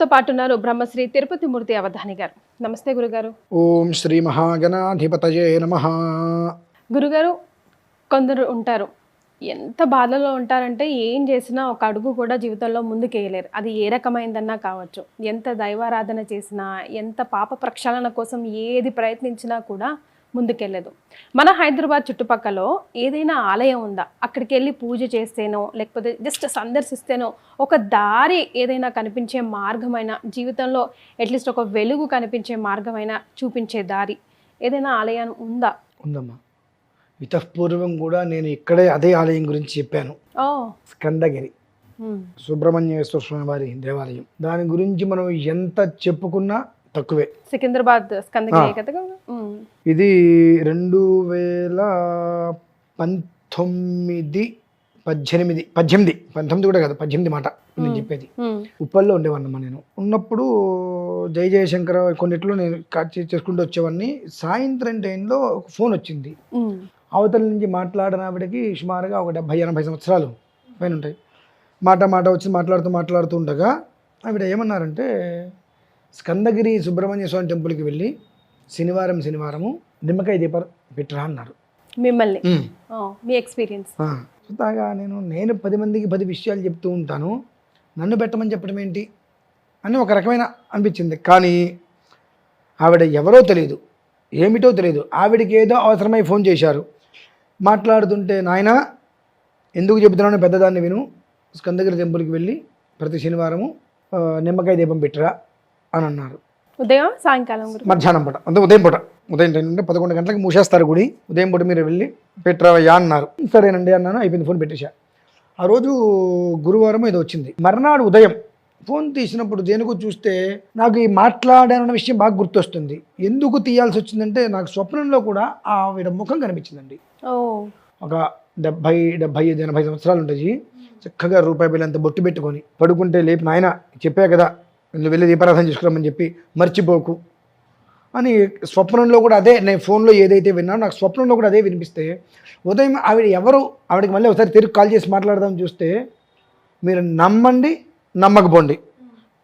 తో పాటు ఉన్నారు బ్రహ్మశ్రీ తిరుపతి మూర్తి అవధాని గారు. నమస్తే గురుగారు. ఓం శ్రీ మహాగణాధిపతయే నమ. గురుగారు కొందరు ఉంటారు. ఎంత బాధలో ఉంటారంటే ఏం చేసినా ఒక అడుగు కూడా జీవితంలో ముందుకేయలేరు. అది ఏ రకమైందన్నా కావచ్చు. ఎంత దైవారాధన చేసినా ఎంత పాప ప్రక్షాళన కోసం ఏది ప్రయత్నించినా కూడా ముందుకెళ్ళదు. మన హైదరాబాద్ చుట్టుపక్కల ఏదైనా ఆలయం ఉందా? అక్కడికి వెళ్ళి పూజ చేస్తేనో లేకపోతే జస్ట్ సందర్శిస్తేనో ఒక దారి ఏదైనా కనిపించే మార్గమైన జీవితంలో అట్లీస్ట్ ఒక వెలుగు కనిపించే మార్గమైన చూపించే దారి ఏదైనా ఆలయం ఉందా? ఉందమ్మా. ఇతపూర్వం కూడా నేను ఇక్కడే అదే ఆలయం గురించి చెప్పాను. స్కందగిరి. సుబ్రహ్మణ్యేశ్వర స్వామి వారి దేవాలయం. దాని గురించి మనం ఎంత చెప్పుకున్నా తక్కువే. సికింద్రాబాద్ స్కందగిరి ఇది రెండు వేల పంతొమ్మిది పద్దెనిమిది పద్దెనిమిది. పంతొమ్మిది కూడా కాదు పద్దెనిమిది మాట నేను చెప్పేది. ఉప్పల్లో ఉండేవాడినమ్మా నేను. ఉన్నప్పుడు జై జయశంకర్ కొన్నిట్లో నేను కట్ చేసుకుంటూ వచ్చేవాడిని సాయంత్రం టైంలో ఒక ఫోన్ వచ్చింది. అవతల నుంచి మాట్లాడిన ఆవిడకి సుమారుగా ఒక డెబ్భై ఎనభై సంవత్సరాలు పైన ఉంటాయి. మాట మాట వచ్చి మాట్లాడుతూ మాట్లాడుతూ ఉండగా ఆవిడ ఏమన్నారంటే స్కందగిరి సుబ్రహ్మణ్య స్వామి టెంపుల్కి వెళ్ళి శనివారం శనివారము నిమ్మకాయ దీపాలు పెట్టరా అన్నారు. మిమ్మల్ని? మీ ఎక్స్పీరియన్స్. సుతాగా నేను నేను పది మందికి పది విషయాలు చెప్తూ ఉంటాను. నన్ను పెట్టమని చెప్పడం ఏంటి? అని ఒక రకమైన అనిపించింది. కానీ ఆవిడ ఎవరో తెలియదు ఏమిటో తెలియదు ఆవిడకి ఏదో అవసరమై ఫోన్ చేశారు. మాట్లాడుతుంటే నాయన ఎందుకు చెబుతున్నాను పెద్దదాన్ని విను. స్కందగిరి టెంపుల్కి వెళ్ళి ప్రతి శనివారము నిమ్మకాయ దీపం పెట్టరా. అని అన్నారు ఉదయం సాయంకాలం మధ్యాహ్నం పూట. అంటే ఉదయం పూట. ఉదయం నుండి పదకొండు గంటలకు మూసేస్తారు గుడి. ఉదయం పూట మీరు వెళ్ళి పెట్టరావయ్యా అన్నారు. సరేనండి అన్నాను అయిపోయింది ఫోన్ పెట్టేశా. ఆ రోజు గురువారం ఏదో వచ్చింది. మర్నాడు ఉదయం ఫోన్ తీసినప్పుడు దేనికో చూస్తే నాకు ఈ మాట్లాడానన్న విషయం బాగా గుర్తొస్తుంది. ఎందుకు తీయాల్సి వచ్చిందంటే నాకు స్వప్నంలో కూడా ఆవిడ ముఖం కనిపించిందండి. ఒక డెబ్భై డెబ్భై ఐదు ఎనభై సంవత్సరాలు ఉంటుంది. చక్కగా రూపాయి బిల్లు అంత బొట్టు పెట్టుకొని పడుకుంటే లేపి నాయన చెప్పా కదా నువ్వు వెళ్ళి దీపారాధన చేసుకురామని చెప్పి మర్చిపోకు. అని స్వప్నంలో కూడా అదే నేను ఫోన్లో ఏదైతే విన్నానో నాకు స్వప్నంలో కూడా అదే వినిపిస్తే ఉదయం ఆవిడ ఎవరు? ఆవిడకి మళ్ళీ ఒకసారి తిరిగి కాల్ చేసి మాట్లాడదాం చూస్తే మీరు నమ్మండి నమ్మకపోండి.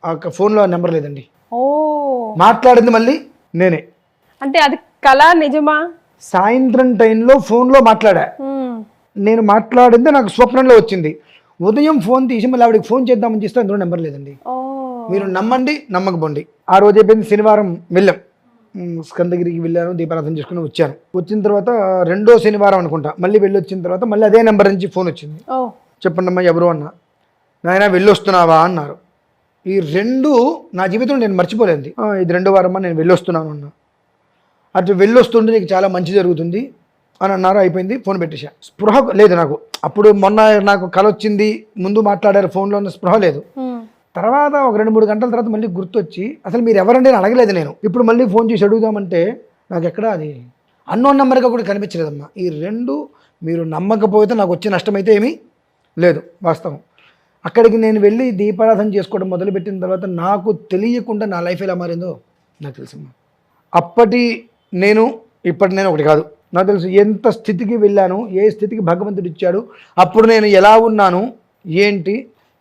ఆ ఫోన్లో ఆ నెంబర్ లేదండి. ఓ. మాట్లాడింది మళ్ళీ నేనే. అంటే అది కళ నిజమా? సాయంత్రం టైంలో ఫోన్లో మాట్లాడా. నేను మాట్లాడిందే నాకు స్వప్నంలో వచ్చింది. ఉదయం ఫోన్ తీసి మళ్ళీ ఆవిడకి ఫోన్ చేద్దామని చేస్తే అందులో నెంబర్ లేదండి. ఓ. మీరు నమ్మండి నమ్మకపోండి. ఆ రోజు అయిపోయింది శనివారం వెళ్ళాం. స్కందగిరికి వెళ్ళాను దీపారాధన చేసుకుని వచ్చాను. వచ్చిన తర్వాత రెండో శనివారం అనుకుంటా. మళ్ళీ వెళ్ళి వచ్చిన తర్వాత మళ్ళీ అదే నెంబర్ నుంచి ఫోన్ వచ్చింది. చెప్పండి అమ్మా ఎవరు అన్నా? నాయన వెళ్ళొస్తున్నావా అన్నారు. ఈ రెండు నా జీవితంలో నేను మర్చిపోలేదు "ఆ, ఇది రెండో వారమ్మా నేను వెళ్ళొస్తున్నాను అన్నా. అటు వెళ్ళొస్తుంటే నీకు చాలా మంచి జరుగుతుంది అని అన్నారు అయిపోయింది ఫోన్ పెట్టేశా. స్పృహ లేదు నాకు. అప్పుడు మొన్న నాకు కల వచ్చింది ముందు మాట్లాడారు ఫోన్లో ఉన్న స్పృహ లేదు. తర్వాత ఒక రెండు మూడు గంటల తర్వాత మళ్ళీ గుర్తొచ్చి అసలు మీరు ఎవరండి అని అడగలేదు నేను. ఇప్పుడు మళ్ళీ ఫోన్ చేసి అడుగుదామంటే నాకు ఎక్కడ అది? అన్నోన్ నెంబర్గా కూడా కనిపించలేదమ్మా. ఈ రెండు మీరు నమ్మకపోతే నాకు వచ్చే నష్టం అయితే ఏమీ లేదు వాస్తవం. అక్కడికి నేను వెళ్ళి దీపారాధన చేసుకోవడం మొదలుపెట్టిన తర్వాత నాకు తెలియకుండా నా లైఫ్ ఎలా మారిందో నాకు తెలుసమ్మా. అప్పటి నేను ఇప్పటి నేను ఒకటి కాదు. నాకు తెలుసు ఎంత స్థితికి వెళ్ళాను ఏ స్థితికి భగవంతుడు ఇచ్చాడు అప్పుడు నేను ఎలా ఉన్నాను ఏంటి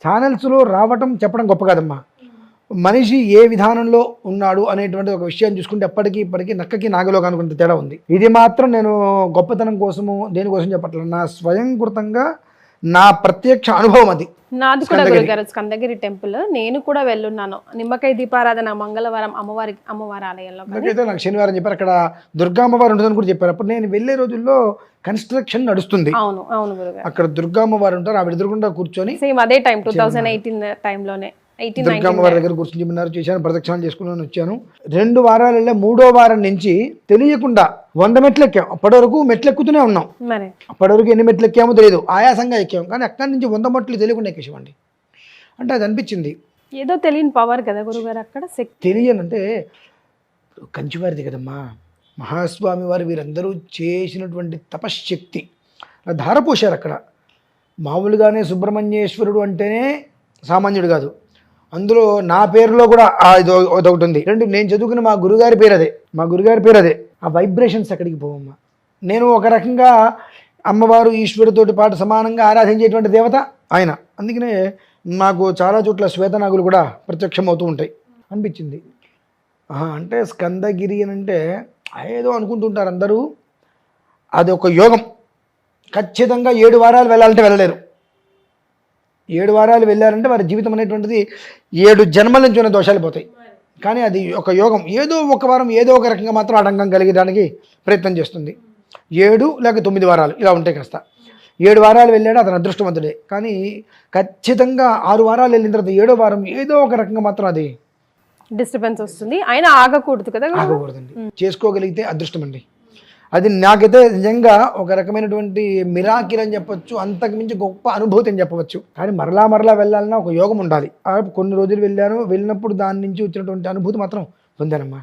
ఛానల్స్లో రావటం చెప్పడం గొప్ప కాదమ్మా. మనిషి ఏ విధానంలో ఉన్నాడు అనేటువంటి ఒక విషయాన్ని చూసుకుంటే ఎప్పటికీ ఇప్పటికీ నక్కకి నాగలో కనుకుంటే తేడా ఉంది. ఇది మాత్రం నేను గొప్పతనం కోసము దేనికోసం చెప్పట్లేదు నా స్వయంకృతంగా నా ప్రత్యక్ష అనుభవం అది. నాది కూడా. గురుగారు స్కందగిరి టెంపుల్. నేను కూడా వెళ్ళున్నాను. నిమ్మకాయ దీపారాధన మంగళవారం అమ్మవారి అమ్మవారి ఆలయంలో నాకు శనివారం చెప్పారు. అక్కడ దుర్గా అమ్మవారు ఉంటుందని కూడా చెప్పారు. అప్పుడు నేను వెళ్ళే రోజుల్లో కన్స్ట్రక్షన్ నడుస్తుంది. అవును అవును గురుగారు. అక్కడ దుర్గా అమ్మవారు ఉంటారు. ఆవిడ ఎదురుకుండా కూర్చొని సేమ్ అదే టైం టూ థౌజండ్ ఎయిటీన్ టైంలోనే దగ్గర కూర్చొని చెప్పినారు చేశాను ప్రదక్షిణాలు చేసుకున్నాను వచ్చాను. రెండు వారాలు వెళ్ళే మూడో వారం నుంచి తెలియకుండా వంద మెట్లు ఎక్కాం అప్పటి వరకు మెట్లు ఎక్కుతూనే ఉన్నాం. అప్పటి వరకు ఎన్ని మెట్లు ఎక్కామో తెలియదు ఆయాసంగా ఎక్కాం. కానీ అక్కడి నుంచి వంద మెట్లు తెలియకుండా ఎక్కేసామండి అంటే అది అనిపించింది. ఏదో తెలియని పవర్ కదా గురుగారు అక్కడ శక్తి. తెలియనంటే కంచివారిది కదమ్మా మహాస్వామి వారు వీరందరూ చేసినటువంటి తపశ్శక్తి. అలా ధారపోశారు అక్కడ. మామూలుగానే సుబ్రహ్మణ్యేశ్వరుడు అంటేనే సామాన్యుడు కాదు. అందులో నా పేరులో కూడా ఆ ఒకటి ఉంది. రెండు నేను చదువుకున్న మా గురుగారి పేరు అదే మా గురుగారి పేరు అదే ఆ వైబ్రేషన్స్ ఎక్కడికి పోవమ్మా. నేను ఒక రకంగా అమ్మవారు ఈశ్వరుడితోటి పాటు సమానంగా ఆరాధించేటువంటి దేవత ఆయన. అందుకనే నాకు చాలా చోట్ల శ్వేతనాగులు కూడా ప్రత్యక్షం అవుతూ ఉంటాయి. అనిపించింది. ఆహా, అంటే స్కందగిరి అని అంటే ఏదో అనుకుంటుంటారు అందరూ. అది ఒక యోగం. ఖచ్చితంగా ఏడు వారాలు వెళ్ళాలంటే వెళ్ళలేరు. ఏడు వారాలు వెళ్ళారంటే వారి జీవితం అనేటువంటిది ఏడు జన్మల నుంచి ఉన్న దోషాలు పోతాయి. కానీ అది ఒక యోగం. ఏదో ఒక వారం ఏదో ఒక రకంగా మాత్రం ఆటంకం కలిగడానికి ప్రయత్నం చేస్తుంది. ఏడు లేక తొమ్మిది వారాలు ఇలా ఉంటాయి కాస్త. ఏడు వారాలు వెళ్ళాడు అతను అదృష్టవంతుడే. కానీ ఖచ్చితంగా ఆరు వారాలు వెళ్ళిన తర్వాత ఏడో వారం ఏదో ఒక రకంగా మాత్రం అది డిస్టర్బెన్స్ వస్తుంది. ఆయన ఆగకూడదు కదా? ఆగకూడదండి. చేసుకోగలిగితే అదృష్టం అండి అది నాకైతే నిజంగా ఒక రకమైనటువంటి మిరాకిల్ అని చెప్పొచ్చు అంతకు మించి గొప్ప అనుభూతి అని చెప్పవచ్చు. కానీ మరలా మరలా వెళ్ళాలన్నా ఒక యోగం ఉండాలి. కొన్ని రోజులు వెళ్ళాను వెళ్ళినప్పుడు దాని నుంచి వచ్చినటువంటి అనుభూతి మాత్రం పొందానమ్మా.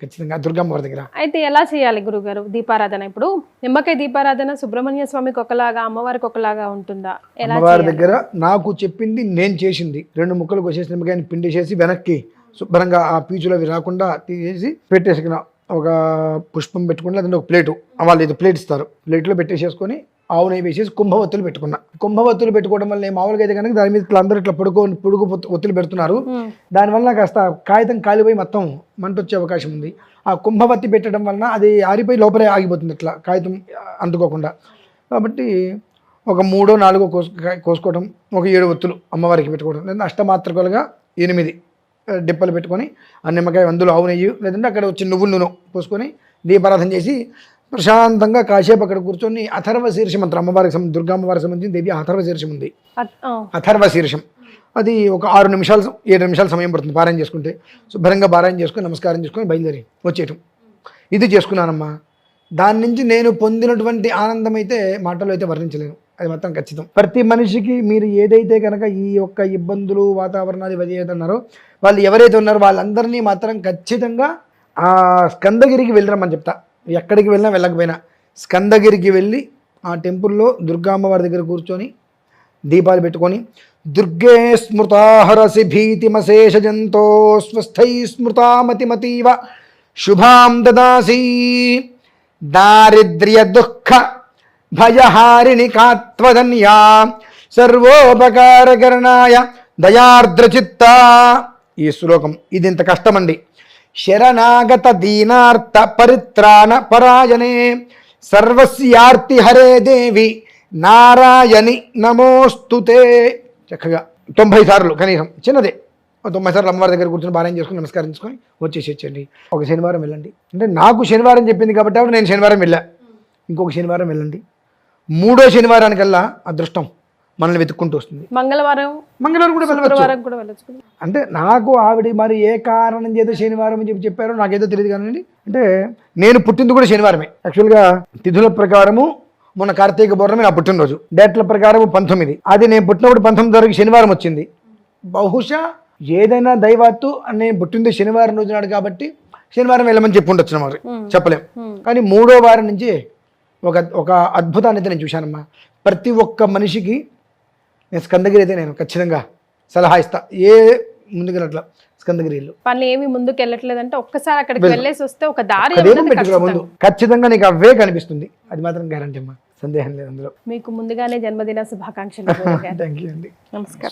ఖచ్చితంగా దుర్గమ్మ వారి దగ్గర. అయితే ఎలా చేయాలి గురుగారు దీపారాధన? ఇప్పుడు నిమ్మకాయ దీపారాధన సుబ్రహ్మణ్య స్వామికి ఒకలాగా అమ్మవారికి ఒకలాగా ఉంటుందా? అమ్మవారి? దగ్గర నాకు చెప్పింది నేను చేసింది. రెండు ముక్కలు కోసేసి నిమ్మకాయని పిండి చేసి వెనక్కి శుభ్రంగా ఆ పీచులు అవి రాకుండా తీసేసి పెట్టేసుకున్న. ఒక పుష్పం పెట్టుకుని లేదంటే ఒక ప్లేటు. వాళ్ళు ఇది ప్లేట్ ఇస్తారు. ప్లేట్లో పెట్టేసేసుకొని ఆవు నెయ్యి వేసేసి కుంభవత్తులు పెట్టుకున్నా. కుంభవత్తులు పెట్టుకోవడం వల్ల ఏ మామూలుగా అయితే కనుక దాని మీద ఇట్లా అందరూ ఇట్లా పొడుగు పొడుగు ఒత్తులు పెడుతున్నారు. దానివల్ల కాస్త కాగితం కాలిపోయి మొత్తం మంట వచ్చే అవకాశం ఉంది. ఆ కుంభవత్తి పెట్టడం వలన అది ఆరిపోయి లోపలే ఆగిపోతుంది ఇట్లా కాగితం అంటుకోకుండా కాబట్టి ఒక మూడో నాలుగో కోసు కోసుకోవడం ఒక ఏడు ఒత్తులు అమ్మవారికి పెట్టుకోవడం లేదా అష్టమాత్రకులుగా ఎనిమిది. డిప్పలు పెట్టుకొని ఆ నిమ్మకాయ అందులో ఆవు నెయ్యి లేదంటే అక్కడ వచ్చి నువ్వుల నూనె పోసుకొని దీపారాధన చేసి ప్రశాంతంగా కాసేపు అక్కడ కూర్చొని అథర్వ శీర్షం మంత్రం అమ్మవారికి సంబంధించి దుర్గామ్మవారికి సంబంధించి దేవి అథర్వ శీర్షం ఉంది. అథర్వ శీర్షం. అది ఒక ఆరు నిమిషాలు ఏడు నిమిషాల సమయం పడుతుంది పారాయణ చేసుకుంటే. శుభ్రంగా పారాయణ చేసుకొని నమస్కారం చేసుకొని బయలుదేరి వచ్చేయటం. ఇది చేసుకున్నానమ్మా. దాని నుంచి నేను పొందినటువంటి ఆనందం అయితే మాటలో అయితే వర్ణించలేను. అది మాత్రం ఖచ్చితం. ప్రతి మనిషికి మీరు ఏదైతే కనుక ఈ యొక్క ఇబ్బందులు వాతావరణాలు ఉన్నారో వాళ్ళు ఎవరైతే ఉన్నారో వాళ్ళందరినీ మాత్రం ఖచ్చితంగా ఆ స్కందగిరికి వెళ్ళరమ్మని చెప్తా. ఎక్కడికి వెళ్ళినా వెళ్ళకపోయినా. స్కందగిరికి వెళ్ళి ఆ టెంపుల్లో దుర్గామ్మవారి దగ్గర కూర్చొని దీపాలు పెట్టుకొని దుర్గే స్మృతాహరసి భీతిమశేష జంతో స్వస్థై స్మృతామతిమతీవ శుభాం దదాసి. దారిద్ర్య దుఃఖ భయహారిణి కాత్వధన్యా సర్వోపకారకరణాయ దయార్ద్రచిత్తా. ఈ శ్లోకం. ఇది ఇంత కష్టమండి. శరణాగత దీనార్థ పరిత్రాణ పరాయణే. సర్వస్యార్తి హరే దేవి. నారాయణి నమోస్తుతే చక్కగా తొంభై సార్లు కనీసం చిన్నదే. తొంభై సార్లు అమ్మవారి దగ్గర కూర్చొని బాగా చేసుకుని నమస్కారం చేసుకొని వచ్చేసి ఒక శనివారం వెళ్ళండి. అంటే నాకు శనివారం చెప్పింది కాబట్టి నేను శనివారం వెళ్ళా. ఇంకొక శనివారం వెళ్ళండి. మూడో శనివారానికల్లా అదృష్టం. మనల్ని వెతుక్కుంటూ వస్తుంది. మంగళవారం మంగళవారం కూడా వెళ్ళవచ్చు? అంటే నాకు ఆవిడ మరి ఏ కారణం చేత శనివారం అని చెప్పి చెప్పారో నాకేదో తెలియదు కానండి. అంటే నేను పుట్టింది కూడా శనివారమే. యాక్చువల్గా తిథుల ప్రకారము మొన్న కార్తీక పౌర్ణమి నా పుట్టినరోజు. డేట్ల ప్రకారం పంతొమ్మిది. అది నేను పుట్టినప్పుడు పంతొమ్మిది వరకు శనివారం వచ్చింది. బహుశా ఏదైనా దైవాత్తు నేను పుట్టింది శనివారం రోజు నాడు కాబట్టి శనివారం వెళ్ళమని చెప్పి ఉండొచ్చు మరి. చెప్పలేం. కానీ మూడో వారం నుంచి ఒక ఒక అద్భుతాన్ని అయితే నేను చూశానమ్మా. ప్రతి ఒక్క మనిషికి నేను స్కందగిరి అయితే నేను ఖచ్చితంగా సలహా ఇస్తా. ఏ ముందుకెళ్ళట్లా స్కందగిరి ఇల్లు పనులు ఏమి ముందుకు వెళ్ళట్లేదంటే ఒక్కసారి అక్కడికి వెళ్ళు. వెళ్ళేసి వస్తే ఒక దారి ముందు. ఖచ్చితంగా. నీకు అవే కనిపిస్తుంది. అది మాత్రం గ్యారంటీ అమ్మా. సందేహం లేదు అందులో. మీకు ముందుగానే జన్మదిన శుభాకాంక్షలు. థ్యాంక్ యూ అండి. నమస్కారం.